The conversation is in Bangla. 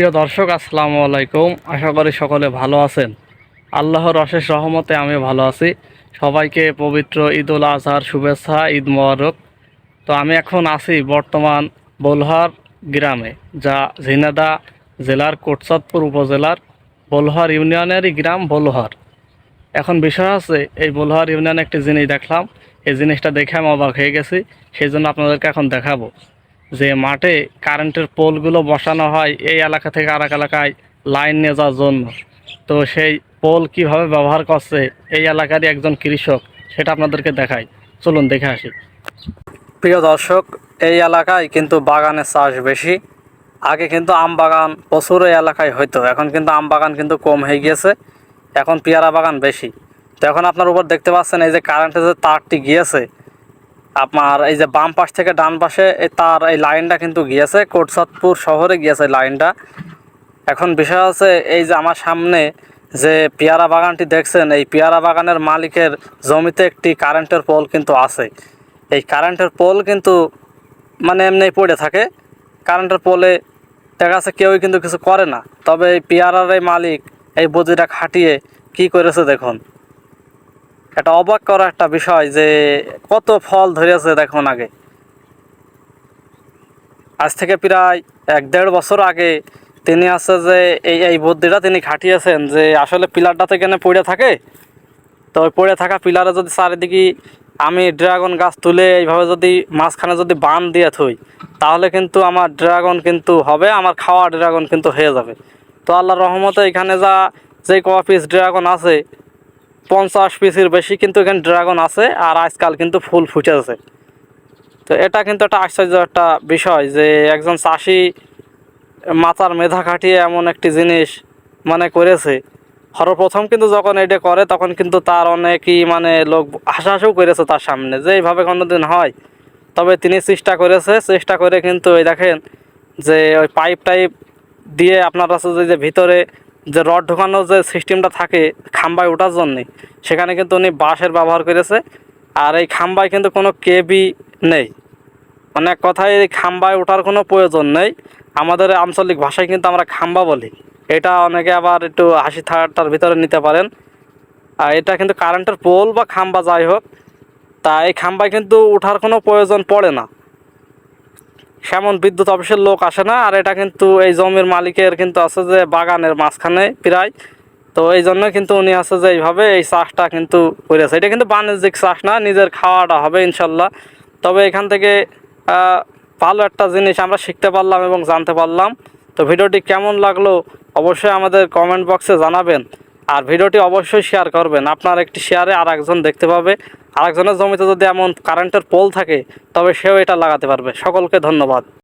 প্রিয় দর্শক, আসসালামু আলাইকুম। আশা করি সকলে ভালো আছেন। আল্লাহর অশেষ রহমতে আমি ভালো আছি। সবাইকে পবিত্র ঈদ উল আজহার শুভেচ্ছা, ঈদ মোবারক। তো আমি এখন আছি বর্তমান বলহার গ্রামে, যা ঝিনাদা জেলার কোটচাঁদপুর উপজেলার বলহার ইউনিয়নেরই গ্রাম বলহার। এখন বিষয় আছে এই বলহার ইউনিয়নে একটি জিনিস দেখলাম। এই জিনিসটা দেখে আমি অবাক হয়ে গেছি। সেই জন্য আপনাদেরকে এখন দেখাবো। যে মাঠে কারেন্টের পোলগুলো বসানো হয় এই এলাকা থেকে আরেক এলাকায় লাইন নিয়ে যাওয়ার জন্য। তো সেই পোল কীভাবে ব্যবহার করছে এই এলাকারই একজন কৃষক, সেটা আপনাদেরকে দেখাই। চলুন দেখে আসি। প্রিয় দর্শক, এই এলাকায় কিন্তু বাগানের চাষ বেশি। আগে কিন্তু আম বাগান প্রচুর এই এলাকায় হইতো, এখন কিন্তু আম বাগান কিন্তু কম হয়ে গিয়েছে। এখন পেয়ারা বাগান বেশি। তো এখন আপনার উপর দেখতে পাচ্ছেন এই যে কারেন্টের যে তারটি গিয়েছে আপনার এই যে বাম পাশ থেকে ডান পাশে তার এই লাইনটা কিন্তু গিয়েছে। কোটসাদপুর শহরে গিয়েছে লাইনটা। এখন বিষয় আছে এই যে আমার সামনে যে পেয়ারা বাগানটি দেখছেন, এই পেয়ারা বাগানের মালিকের জমিতে একটি কারেন্টের পোল কিন্তু আছে। এই কারেন্টের পোল কিন্তু মানে এমনি পড়ে থাকে। কারেন্টের পোলে দেখা যাচ্ছে কেউই কিন্তু কিছু করে না। তবে এই পেয়ারার এই মালিক এই বদিটা খাটিয়ে কি করেছে দেখুন। এটা অবাক করা একটা বিষয় যে কত ফল ধরেছে দেখুন আগে। আজ থেকে প্রায় এক দেড় বছর আগে তিনি আছে যে এই এই বুদ্ধিটা তিনি খাটিয়েছেন যে আসলে পিলারটা তো এখানে পড়ে থাকে। তো ওই পড়ে থাকা পিলারে যদি চারিদিকে আমি ড্রাগন গাছ তুলে এইভাবে যদি মাঝখানে যদি বান দিয়ে থই, তাহলে কিন্তু আমার ড্রাগন কিন্তু হবে, আমার খাওয়া ড্রাগন কিন্তু হয়ে যাবে। তো আল্লাহর রহমতে এখানে যা, যে ক ড্রাগন আছে পঞ্চাশ পিসের বেশি, কিন্তু এখানে ড্রাগন আছে আর আজকাল কিন্তু ফুল ফুটেছে তো এটা কিন্তু একটা আশ্চর্য একটা বিষয় যে একজন চাষি মাথার মেধা খাটিয়ে এমন একটি জিনিস মানে করেছে। সর্বপ্রথম কিন্তু যখন এটা করে, তখন কিন্তু তার অনেকই মানে লোক হাসাহাসিও করেছে তার সামনে যে এইভাবে কোনোদিন হয়। তবে তিনি চেষ্টা করেছে, চেষ্টা করে কিন্তু এই দেখেন যে ওই পাইপ টাইপ দিয়ে আপনার আছে যে ভিতরে যে রড ঢোকানোর যে সিস্টেমটা থাকে খাম্বায় ওঠার জন্যে, সেখানে কিন্তু উনি বাঁশের ব্যবহার করেছে। আর এই খাম্বায় কিন্তু কোনো কেবি নেই। অনেক কথায় এই খাম্বায় ওঠার কোনো প্রয়োজন নেই। আমাদের আঞ্চলিক ভাষায় কিন্তু আমরা খাম্বা বলি। এটা অনেকে আবার একটু হাসি ঠাট্টার ভিতরে নিতে পারেন। আর এটা কিন্তু কারেন্টের পোল বা খাম্বা যাই হোক, তা এই খাম্বায় কিন্তু ওঠার কোনো প্রয়োজন পড়ে না। সেমন বিদ্যুৎ অফিসের লোক আসে না, আর এটা কিন্তু এই জমির মালিকের কিন্তু আছে যে বাগানের মাঝখানে প্রায়। তো এই জন্য কিন্তু উনি আছে যে এইভাবে এই চাষটা কিন্তু করেছে। এটা কিন্তু বাণিজ্যিক চাষ না, নিজের খাওয়াটা হবে ইনশাল্লাহ। তবে এখান থেকে ভালো একটা জিনিস আমরা শিখতে পারলাম এবং জানতে পারলাম। তো ভিডিওটি কেমন লাগল অবশ্যই আমাদের কমেন্ট বক্সে জানাবেন। আর ভিডিওটি অবশ্যই শেয়ার করবেন। আপনার একটি শেয়ারে আর একজন দেখতে পাবে। আরেকজনের জমিতে যদি এমন কারেন্টের পোল থাকে, তবে সেও এটা লাগাতে পারবে। সকলকে ধন্যবাদ।